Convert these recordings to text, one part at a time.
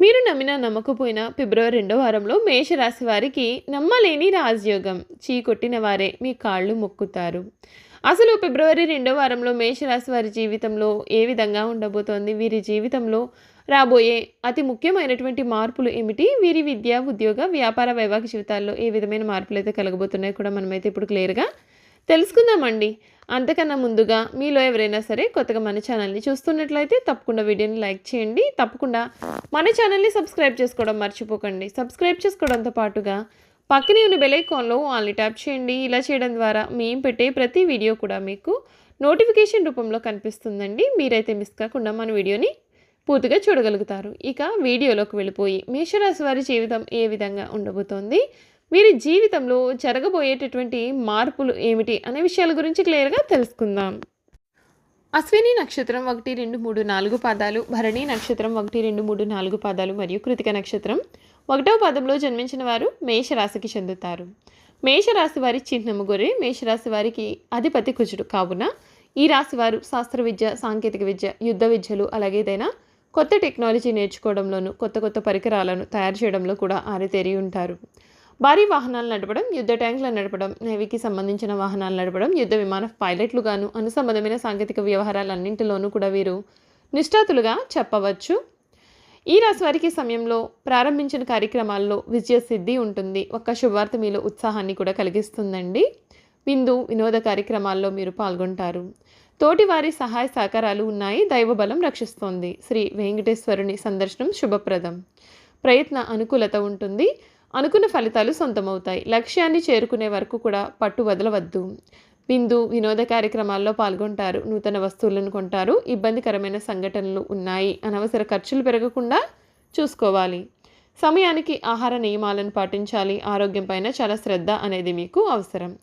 మీరు నమ్మినా నమ్మకపోయినా ఫిబ్రవరి రెండో వారంలో మేషరాశి వారికి నమ్మలేని రాజయోగం. చీకొట్టిన వారే మీ కాళ్ళు మొక్కుతారు. అసలు ఫిబ్రవరి రెండో వారంలో మేషరాశి వారి జీవితంలో ఏ విధంగా ఉండబోతోంది? వీరి జీవితంలో రాబోయే అతి ముఖ్యమైనటువంటి మార్పులు ఏమిటి? వీరి విద్య ఉద్యోగ వ్యాపార వైవాహిక జీవితాల్లో ఏ విధమైన మార్పులు అయితే కలగబోతున్నాయో కూడా మనమైతే ఇప్పుడు క్లియర్గా తెలుసుకుందామండి. అంతకన్నా ముందుగా మీలో ఎవరైనా సరే కొత్తగా మన ఛానల్ని చూస్తున్నట్లయితే తప్పకుండా వీడియోని లైక్ చేయండి. తప్పకుండా మన ఛానల్ని సబ్స్క్రైబ్ చేసుకోవడం మర్చిపోకండి. సబ్స్క్రైబ్ చేసుకోవడంతో పాటుగా పక్కనే ఉన్న బెలైకాన్లో ఆల్ని ట్యాప్ చేయండి. ఇలా చేయడం ద్వారా మేము పెట్టే ప్రతి వీడియో కూడా మీకు నోటిఫికేషన్ రూపంలో కనిపిస్తుందండి. మీరైతే మిస్ కాకుండా మన వీడియోని పూర్తిగా చూడగలుగుతారు. ఇక వీడియోలోకి వెళ్ళిపోయి మేషరాశి వారి జీవితం ఏ విధంగా ఉండబోతోంది? వీరి జీవితంలో జరగబోయేటటువంటి మార్పులు ఏమిటి అనే విషయాల గురించి క్లియర్గా తెలుసుకుందాం. అశ్విని నక్షత్రం ఒకటి రెండు మూడు నాలుగు పాదాలు భరణి నక్షత్రం ఒకటి రెండు మూడు నాలుగు పాదాలు మరియు కృతిక నక్షత్రం ఒకటవ పాదంలో జన్మించిన వారు మేషరాశికి చెందుతారు. మేషరాశి వారి చిహ్నము గొర్రె మేషరాశి వారికి అధిపతి కుజుడు. కావున ఈ రాశి వారు శాస్త్ర విద్య సాంకేతిక విద్య యుద్ధ విద్యలు అలాగే ఏదైనా కొత్త టెక్నాలజీ నేర్చుకోవడంలోనూ కొత్త కొత్త పరికరాలను తయారు చేయడంలో కూడా ఆరితేరి ఉంటారు. భారీ వాహనాలు నడపడం యుద్ధ ట్యాంకులు నడపడం నేవీకి సంబంధించిన వాహనాలు నడపడం యుద్ధ విమాన పైలట్లుగాను అనుసంబంధమైన సాంకేతిక వ్యవహారాలన్నింటిలోనూ కూడా వీరు నిష్ఠాతులుగా చెప్పవచ్చు. ఈ రాశి వారికి సమయంలో ప్రారంభించిన కార్యక్రమాల్లో విజయ సిద్ధి ఉంటుంది. ఒక్క శుభవార్త మీలో ఉత్సాహాన్ని కూడా కలిగిస్తుందండి. విందు వినోద కార్యక్రమాల్లో మీరు పాల్గొంటారు. తోటివారి సహాయ సహకారాలు ఉన్నాయి. దైవబలం రక్షిస్తోంది. శ్రీ వెంకటేశ్వరుని సందర్శనం శుభప్రదం. ప్రయత్న అనుకూలత ఉంటుంది. అనుకున్న ఫలితాలు సొంతమవుతాయి. లక్ష్యాన్ని చేరుకునే వరకు కూడా పట్టు వదలవద్దు. విందు వినోద కార్యక్రమాల్లో పాల్గొంటారు. నూతన వస్తువులను కొంటారు. ఇబ్బందికరమైన సంఘటనలు ఉన్నాయి. అనవసర ఖర్చులు పెరగకుండా చూసుకోవాలి. సమయానికి ఆహార నియమాలను పాటించాలి. ఆరోగ్యం పైన చాలా శ్రద్ధ అనేది మీకు అవసరం.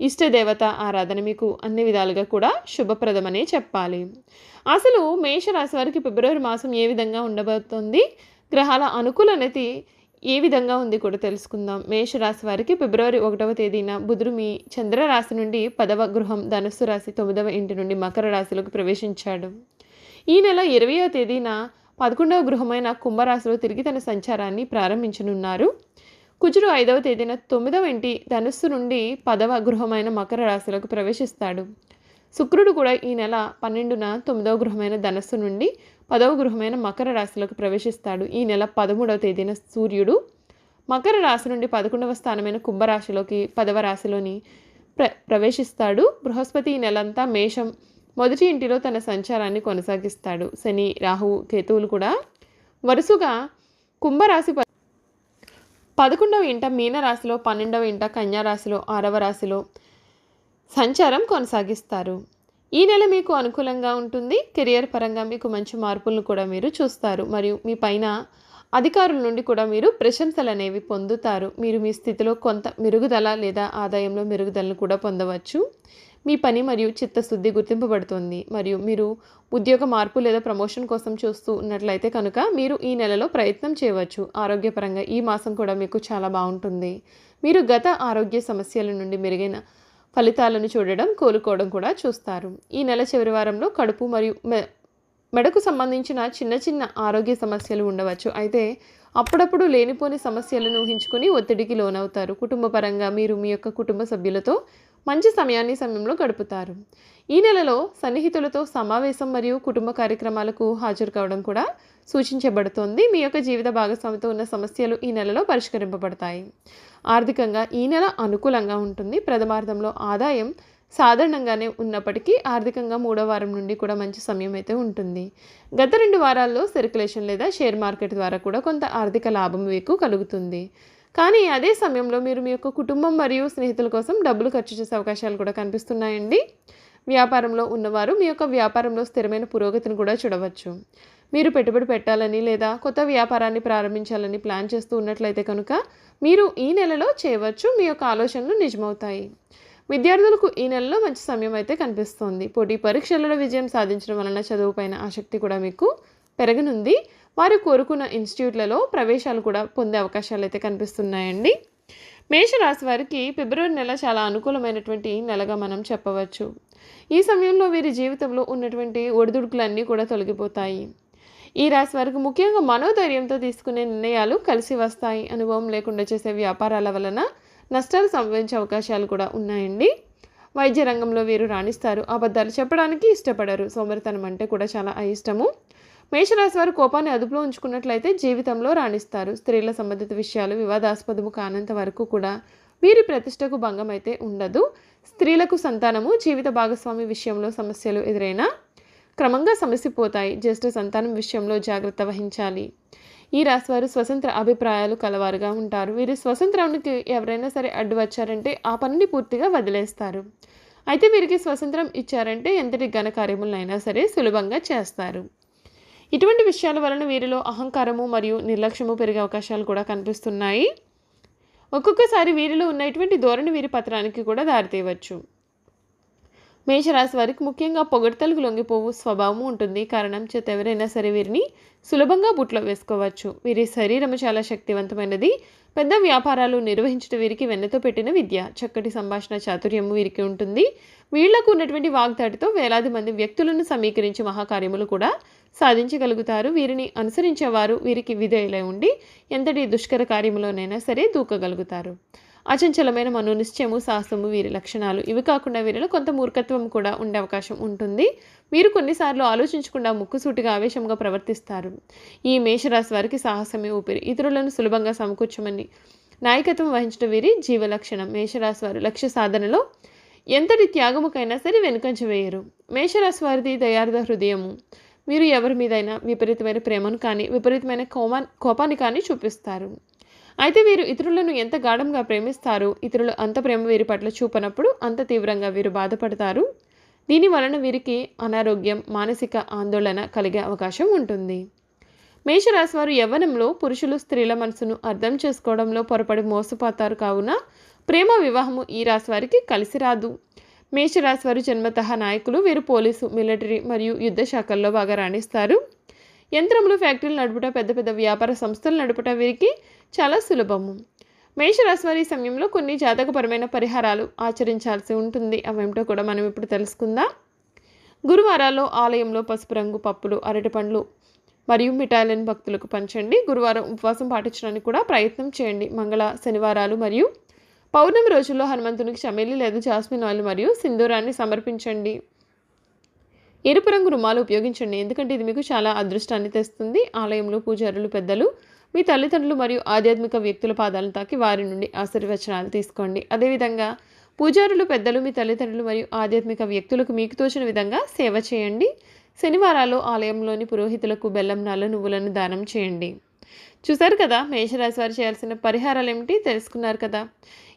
ఇష్టదేవత ఆరాధన మీకు అన్ని విధాలుగా కూడా శుభప్రదమనే చెప్పాలి. అసలు మేషరాశి వారికి ఫిబ్రవరి మాసం ఏ విధంగా ఉండబోతోంది? గ్రహాల అనుకూలనతి ఏ విధంగా ఉంది కూడా తెలుసుకుందాం. మేషరాశి వారికి ఫిబ్రవరి ఒకటవ తేదీన బుధుడు మీ చంద్రరాశి నుండి పదవ గృహం ధనుస్సు రాశి తొమ్మిదవ ఇంటి నుండి మకర రాశిలోకి ప్రవేశించాడు. ఈ నెల ఇరవయో తేదీన పదకొండవ గృహమైన కుంభరాశిలో తిరిగి తన సంచారాన్ని ప్రారంభించనున్నారు. కుజుడు ఐదవ తేదీన తొమ్మిదవ ఇంటి ధనుస్సు నుండి పదవ గృహమైన మకర రాశిలోకి ప్రవేశిస్తాడు. శుక్రుడు కూడా ఈ నెల పన్నెండున తొమ్మిదవ గృహమైన ధనస్సు నుండి పదవ గృహమైన మకర రాశిలోకి ప్రవేశిస్తాడు. ఈ నెల పదమూడవ తేదీన సూర్యుడు. మకర రాశి నుండి పదకొండవ స్థానమైన కుంభరాశిలోకి పదవ రాశిలోని ప్ర ప్రవేశిస్తాడు. బృహస్పతి ఈ నెలంతా మేషం. మొదటి ఇంటిలో తన సంచారాన్ని కొనసాగిస్తాడు. శని రాహు కేతువులు కూడా. వరుసగా కుంభరాశి పదకొండవ ఇంట మీనరాశిలో పన్నెండవ ఇంట కన్యారాశిలో ఆరవ రాశిలో సంచారం కొనసాగిస్తారు. ఈ నెల మీకు అనుకూలంగా ఉంటుంది. కెరియర్ పరంగా మీకు మంచి మార్పులను కూడా మీరు చూస్తారు. మరియు మీ పైన అధికారుల నుండి కూడా మీరు ప్రశంసలు అనేవి పొందుతారు. మీరు మీ స్థితిలో కొంత మెరుగుదల లేదా ఆదాయంలో మెరుగుదలను కూడా పొందవచ్చు. మీ పని మరియు చిత్తశుద్ధి గుర్తింపబడుతుంది. మరియు మీరు ఉద్యోగ మార్పు లేదా ప్రమోషన్ కోసం చూస్తూ ఉన్నట్లయితే కనుక మీరు ఈ నెలలో ప్రయత్నం చేయవచ్చు. ఆరోగ్యపరంగా ఈ మాసం కూడా మీకు చాలా బాగుంటుంది. మీరు గత ఆరోగ్య సమస్యల నుండి మెరుగైన ఫలితాలను చూడడం కోలుకోవడం కూడా చూస్తారు. ఈ నెల చివరి వారంలో కడుపు మరియు మె మెడకు సంబంధించిన చిన్న చిన్న ఆరోగ్య సమస్యలు ఉండవచ్చు. అయితే అప్పుడప్పుడు లేనిపోని సమస్యలను ఊహించుకొని ఒత్తిడికి లోనవుతారు. కుటుంబ పరంగా మీరు మీ యొక్క కుటుంబ సభ్యులతో మంచి సమయాన్ని సమయంలో గడుపుతారు. ఈ నెలలో సన్నిహితులతో సమావేశం మరియు కుటుంబ కార్యక్రమాలకు హాజరు కావడం కూడా సూచించబడుతోంది. మీ యొక్క జీవిత భాగస్వామితో ఉన్న సమస్యలు ఈ నెలలో పరిష్కరింపబడతాయి. ఆర్థికంగా ఈ నెల అనుకూలంగా ఉంటుంది. ప్రథమార్థంలో ఆదాయం సాధారణంగానే ఉన్నప్పటికీ ఆర్థికంగా మూడో వారం నుండి కూడా మంచి సమయం అయితే ఉంటుంది. గత రెండు వారాల్లో సర్క్యులేషన్ లేదా షేర్ మార్కెట్ ద్వారా కూడా కొంత ఆర్థిక లాభం మీకు కలుగుతుంది. కానీ అదే సమయంలో మీరు మీ యొక్క కుటుంబం మరియు స్నేహితుల కోసం డబ్బులు ఖర్చు చేసే అవకాశాలు కూడా కనిపిస్తున్నాయండి. వ్యాపారంలో ఉన్నవారు మీ యొక్క వ్యాపారంలో స్థిరమైన పురోగతిని కూడా చూడవచ్చు. మీరు పెట్టుబడి పెట్టాలని లేదా కొత్త వ్యాపారాన్ని ప్రారంభించాలని ప్లాన్ చేస్తూ ఉన్నట్లయితే కనుక మీరు ఈ నెలలో చేయవచ్చు. మీ యొక్క ఆలోచనలు నిజమవుతాయి. విద్యార్థులకు ఈ నెలలో మంచి సమయం అయితే కనిపిస్తోంది. పోటీ పరీక్షలలో విజయం సాధించడం వలన చదువుపైన ఆసక్తి కూడా మీకు పెరగనుంది. వారు కోరుకున్న ఇన్స్టిట్యూట్లలో ప్రవేశాలు కూడా పొందే అవకాశాలు అయితే కనిపిస్తున్నాయండి. మేషరాశి వారికి ఫిబ్రవరి నెల చాలా అనుకూలమైనటువంటి నెలగా మనం చెప్పవచ్చు. ఈ సమయంలో వీరి జీవితంలో ఉన్నటువంటి ఒడిదుడుకులన్నీ కూడా తొలగిపోతాయి. ఈ రాశి వారికి ముఖ్యంగా మనోధైర్యంతో తీసుకునే నిర్ణయాలు కలిసి వస్తాయి. అనుభవం లేకుండా చేసే వ్యాపారాల వలన నష్టాలు సంభవించే అవకాశాలు కూడా ఉన్నాయండి. వైద్య రంగంలో వీరు రాణిస్తారు. అబద్ధాలు చెప్పడానికి ఇష్టపడరు. సోమరితనం అంటే కూడా చాలా అయిష్టము. మేషరాశి వారు కోపాన్ని అదుపులో ఉంచుకున్నట్లయితే జీవితంలో రాణిస్తారు. స్త్రీల సంబంధిత విషయాలు వివాదాస్పదము కానంత వరకు కూడా వీరి ప్రతిష్టకు భంగం అయితే ఉండదు. స్త్రీలకు సంతానము జీవిత భాగస్వామి విషయంలో సమస్యలు ఎదురైనా క్రమంగా సమసిపోతాయి. జ్యేష్ఠ సంతానం విషయంలో జాగ్రత్త వహించాలి. ఈ రాశివారు స్వతంత్ర అభిప్రాయాలు కలవారుగా ఉంటారు. వీరి స్వతంత్రానికి ఎవరైనా సరే అడ్డు వచ్చారంటే ఆ పనిని పూర్తిగా వదిలేస్తారు. అయితే వీరికి స్వతంత్రం ఇచ్చారంటే ఎంతటి ఘనకార్యములైనా సరే సులభంగా చేస్తారు. ఇటువంటి విషయాల వలన వీరిలో అహంకారము మరియు నిర్లక్ష్యము పెరిగే అవకాశాలు కూడా కనిపిస్తున్నాయి. ఒక్కొక్కసారి వీరిలో ఉన్నటువంటి ధోరణి వీరి పత్రానికి కూడా దారితీయవచ్చు. మేషరాశి వారికి ముఖ్యంగా పొగడ్తలకు లొంగిపోవు స్వభావం ఉంటుంది. కారణం చేత ఎవరైనా సరే వీరిని సులభంగా బుట్లో వేసుకోవచ్చు. వీరి శరీరం చాలా శక్తివంతమైనది. పెద్ద వ్యాపారాలు నిర్వహించడం వీరికి వెన్నతో పెట్టిన విద్య. చక్కటి సంభాషణ చాతుర్యము వీరికి ఉంటుంది. వీళ్ళకు ఉన్నటువంటి వాగ్దాటితో వేలాది మంది వ్యక్తులను సమీకరించి మహాకార్యములు కూడా సాధించగలుగుతారు. వీరిని అనుసరించేవారు వీరికి విధేయులై ఉండి ఎంతటి దుష్కర కార్యములోనైనా సరే దూకగలుగుతారు. అచంచలమైన మనోనిశ్చయము సాహసము వీరి లక్షణాలు ఇవి కాకుండా వీరిలో కొంత మూర్ఖత్వం కూడా ఉండే అవకాశం ఉంటుంది. వీరు కొన్నిసార్లు ఆలోచించకుండా ముక్కుసూటిగా ఆవేశంగా ప్రవర్తిస్తారు. ఈ మేషరాశి వారికి సాహసమే ఊపిరి. ఇతరులను సులభంగా సమకూర్చమని నాయకత్వం వహించడం వీరి జీవ లక్షణం. మేషరాశి వారు లక్ష్య సాధనలో ఎంతటి త్యాగముకైనా సరే వెనుకంచ వేయరు. మేషరాశి వారిది దయార్థ హృదయము. మీరు ఎవరి మీదైనా విపరీతమైన ప్రేమను కానీ విపరీతమైన కోమా కోపాన్ని కానీ చూపిస్తారు. అయితే వీరు ఇతరులను ఎంత గాఢంగా ప్రేమిస్తారు ఇతరులు అంత ప్రేమ వీరి పట్ల చూపనప్పుడు అంత తీవ్రంగా వీరు బాధపడతారు? దీని వలన వీరికి అనారోగ్యం మానసిక ఆందోళన కలిగే అవకాశం ఉంటుంది. మేషరాశి వారు యవ్వనంలో పురుషులు స్త్రీల మనసును అర్థం చేసుకోవడంలో పొరపడి మోసపోతారు కావున ప్రేమ వివాహము ఈ రాశి వారికి కలిసి రాదు. మేషరాశి వారు జన్మత నాయకులు. వీరు పోలీసు మిలిటరీ మరియు యుద్ధ శాఖల్లో బాగా రాణిస్తారు. యంత్రములు ఫ్యాక్టరీలు నడుపుట పెద్ద పెద్ద వ్యాపార సంస్థలు నడుపుట వీరికి చాలా సులభము. మేషరాశి వారి సమయంలో కొన్ని జాతకపరమైన పరిహారాలు ఆచరించాల్సి ఉంటుంది. అవేమిటో కూడా మనం ఇప్పుడు తెలుసుకుందాం. గురువారాల్లో ఆలయంలో పసుపు రంగు పప్పులు అరటిపండ్లు మరియు మిఠాయిలను భక్తులకు పంచండి. గురువారం ఉపవాసం పాటించడానికి కూడా ప్రయత్నం చేయండి. మంగళ శనివారాలు మరియు పౌర్ణమి రోజుల్లో హనుమంతునికి చమేలి లేదా జాస్మిన్ ఆయిల్ మరియు సింధూరాన్ని సమర్పించండి. ఎరుపు రంగు రుమాలు ఉపయోగించండి. ఎందుకంటే ఇది మీకు చాలా అదృష్టాన్ని తెస్తుంది. ఆలయంలో పూజారులు పెద్దలు మీ తల్లిదండ్రులు మరియు ఆధ్యాత్మిక వ్యక్తుల పాదాలను తాకి వారి నుండి ఆశీర్వచనాలు తీసుకోండి. అదేవిధంగా పూజారులు పెద్దలు మీ తల్లిదండ్రులు మరియు ఆధ్యాత్మిక వ్యక్తులకు మీకు తోచిన విధంగా సేవ చేయండి. శనివారాలు ఆలయంలోని పురోహితులకు బెల్లం నల్ల నువ్వులను దానం చేయండి. చూశారు కదా మేషరాశి వారు చేయాల్సిన పరిహారాలు ఏమిటి? తెలుసుకున్నారు కదా.